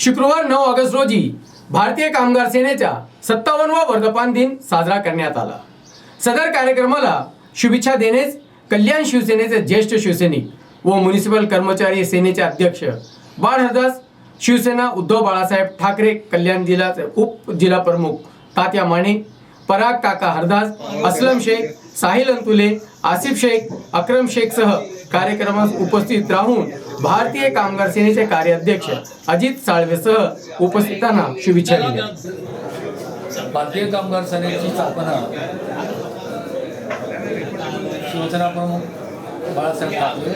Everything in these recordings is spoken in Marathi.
शुक्रवार नऊ ऑगस्ट रोजी भारतीय कामगार सेनेचा सत्तावन्नवा वर्धापन दिन साजरा करण्यात आला. सदर कार्यक्रमाला शुभेच्छा देण्यास कल्याण शिवसेनेचे ज्येष्ठ शिवसैनिक व म्युनिसिपल कर्मचारी सेनेचे अध्यक्ष बाळ हरदास शिवसेना उद्धव बाळासाहेब ठाकरे कल्याण जिल्ह्याचे उप जिल्हा प्रमुख तात्या माने पराग काका हरदास असलम शेख साहिल अंतुले आसिफ शेख अक्रम शेखसह कार्यक्रमास उपस्थित राहून भारतीय कामगार सेनेचे कार्याध्यक्ष अजित साळवेसह उपस्थितांना शुभेच्छा दिल्या. भारतीय कामगार सेनेची स्थापना शिवसेना प्रमुख बाळासाहेब ठाकरे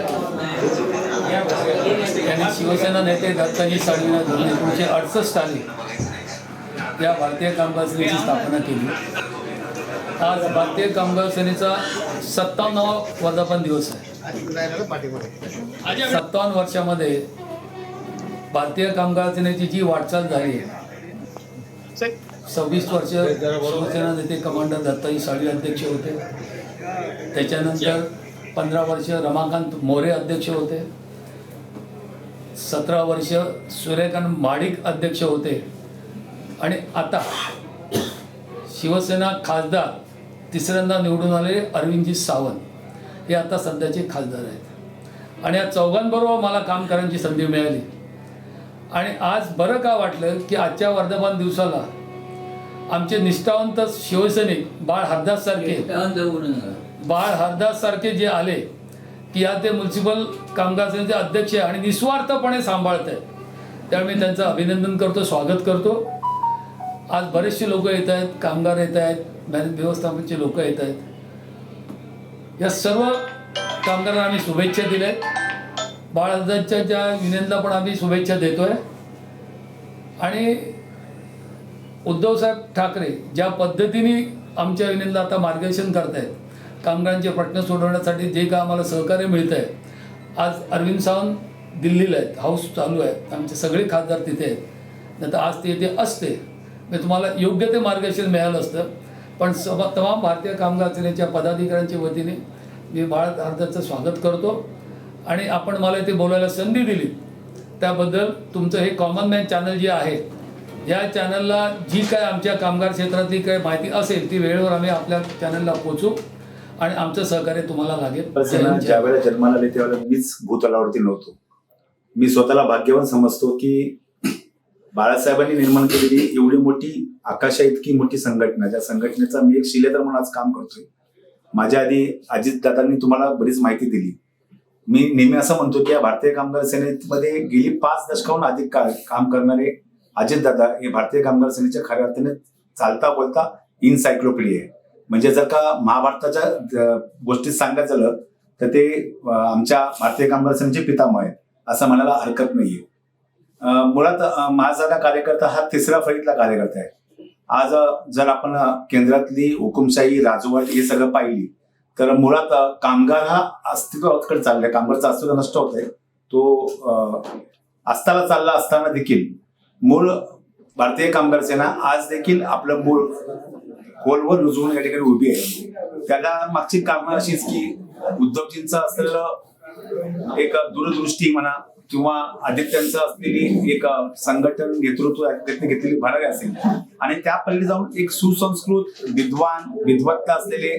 यांनी शिवसेना नेते दत्ताजी साळवीला धरून एकोणीसशे अडसष्ट साली या भारतीय कामगार सेनेची स्थापना केली. आज भारतीय कामगार सेनेचा सत्तावन्नावा वर्धापन दिवस आहे. सत्तावन्न वर्षामध्ये भारतीय कामगार सेनेची जी वाटचाल झाली आहे सव्वीस वर्ष शिवसेना नेते कमांडर दत्ताजी साळवी अध्यक्ष होते. त्याच्यानंतर पंधरा वर्ष रमाकांत मोरे अध्यक्ष होते. सतरा वर्ष सूर्यकांत माडिक अध्यक्ष होते. आणि आता शिवसेना खासदार तिसऱ्यांदा निवडून आले अरविंदजी सावंत. हे आता सध्याचे खासदार आहेत. आणि या चौघांबरोबर मला काम करण्याची संधी मिळाली. आणि आज बरं का वाटलं की आजच्या वर्धमान दिवसाला आमचे निष्ठावंत शिवसैनिक बाळ हरदास सारखे बाळ हरदास सारखे जे आले की या ते म्युन्सिपल कामगार अध्यक्ष आणि निस्वार्थपणे सांभाळत आहेत. त्यामुळे मी त्यांचं अभिनंदन करतो स्वागत करतो. आज बरेचसे लोक येत आहेत कामगार येत आहेत व्यवस्थापनचे लोक येत आहेत. या सर्व कामगारांना आम्ही शुभेच्छा दिल्या आहेत. बाळ ज्या युनियनला पण आम्ही शुभेच्छा देतोय. आणि उद्धवसाहेब ठाकरे ज्या पद्धतीने आमच्या युनियनला आता मार्गदर्शन करत आहेत कामगारांचे प्रश्न सोडवण्यासाठी जे काय आम्हाला सहकार्य मिळतं आहे आज अरविंद सावंत दिल्लीला आहेत हाऊस चालू आहे आमचे सगळे खासदार तिथे आहेत. नाही तर आज ते येथे असते. मी तुम्हाला योग्य ते मार्गदर्शन मिळालं असतं. पण सम तमाम भारतीय कामगार सेनेच्या पदाधिकाऱ्यांच्या वतीने मी बाळ हरदाचं स्वागत करतो. आणि आपण मला इथे बोलायला संधी दिली. त्याबद्दल तुमचं हे कॉमन मॅन चॅनल जे आहे या चॅनलला जी काय आमच्या कामगार क्षेत्रातली काय माहिती असेल ती वेळेवर आम्ही आपल्या चॅनलला पोचू आणि आमचं सहकार्य तुम्हाला लागेल. असताना ज्या वेळेला जन्माला आले त्यावेळेला मीच भूतलावरती नव्हतो. मी स्वतःला भाग्यवान समजतो की बाळासाहेबांनी निर्माण केलेली एवढी मोठी आकाशा इतकी मोठी संघटना. ज्या संघटनेचा मी एक शिलेदार म्हणून आज काम करतोय. माझ्या आधी अजित दादांनी तुम्हाला बरीच माहिती दिली. मी नेहमी असं म्हणतो की या भारतीय कामगार सेनेमध्ये गेली पाच दशकाहून अधिक काळ काम करणारे अजितदादा हे भारतीय कामगार सेनेच्या खऱ्या अर्थाने चालता बोलता इनसायक्लोपीडिया आहे. म्हणजे जर का महाभारताच्या गोष्टीत सांगायचं झालं तर ते आमच्या भारतीय कामगार सेनेचे पितामह आहेत असं म्हणायला हरकत नाहीये. मुळात माझा कार्यकर्ता हा तिसऱ्या फळीतला कार्यकर्ता आहे. आज जर आपण केंद्रातली हुकुमशाही राजवट हे सगळं पाहिली तर मुळात कामगार हा अस्तित्वाकडे चाललाय. कामगारचा अस्तित्व नष्ट होत आहे तो अस्ताला असताना चालला असताना देखील मूळ भारतीय कामगार सेना आज देखील आपलं मूळ खोलवर रुजवून या ठिकाणी उभी आहे. त्याला मागची कारणं अशीच की उद्धवजींचं असलेलं एक दूरदृष्टी म्हणा किंवा आदित्यांचं असलेली एक संघटन नेतृत्व त्यांनी घेतलेली भरारी असेल. आणि त्या पल्ली जाऊन एक सुसंस्कृत विद्वान विद्वत्ता असलेले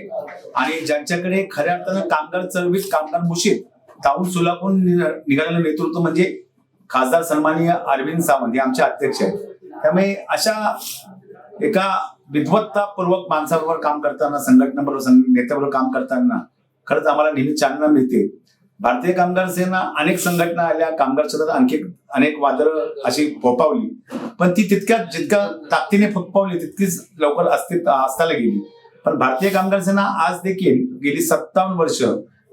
आणि ज्यांच्याकडे खऱ्या अर्थानं कामगार चळवीत कामगार मुशीत ताऊन सुलापून निघालेलं नेतृत्व म्हणजे खासदार सन्माननीय अरविंद सावंत हे आमचे अध्यक्ष आहेत. त्यामुळे अशा एका विद्वत्तापूर्वक माणसाबरोबर काम करताना संघटनाबरोबर नेत्याबरोबर काम करताना खरंच आम्हाला नेहमी चालना मिळते. भारतीय कामगार सेना अनेक संघटना आल्या कामगार क्षेत्रात आणखी अनेक वादळं अशी फोपावली पण ती तितक्या जितक्या ताकदीने फोपावली तितकीच लवकर अस्तित्व असताना गेली. पण भारतीय कामगार सेना आज देखील गेली सत्तावन्न वर्ष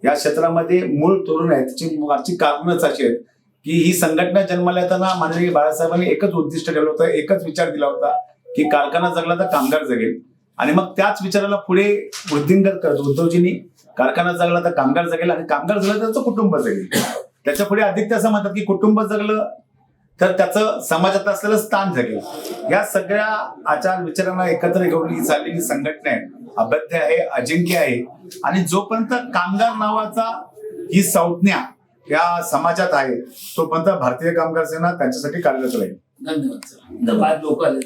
या क्षेत्रामध्ये मूळ तरुण आहेत. त्याची मागची कारणच अशी आहेत की ही संघटना जन्माला येताना माननीय बाळासाहेबांनी एकच उद्दिष्ट ठेवलं होतं एकच विचार दिला होता की कारखाना जगला तर कामगार जगेल. आणि मग त्याच विचाराला पुढे वृद्धिंगत करत उद्धवजींनी कारखाना जगला तर कामगार जगेल आणि कामगार जगला तर त्याचं कुटुंब जगेल. त्याच्या पुढे आदित्य असं म्हणतात की कुटुंब जगलं तर त्याचं समाजात असलेलं स्थान जगेल. या सगळ्या आचार विचारांना एकत्र घेऊन ही चाललेली संघटना आहे. अभद्य आहे अजिंक्य आहे. आणि जोपर्यंत कामगार नावाचा ही संज्ञा या समाजात आहे तोपर्यंत भारतीय कामगार सेना त्यांच्यासाठी कार्यरत राहील. धन्यवाद सर. बाहेर लोक आले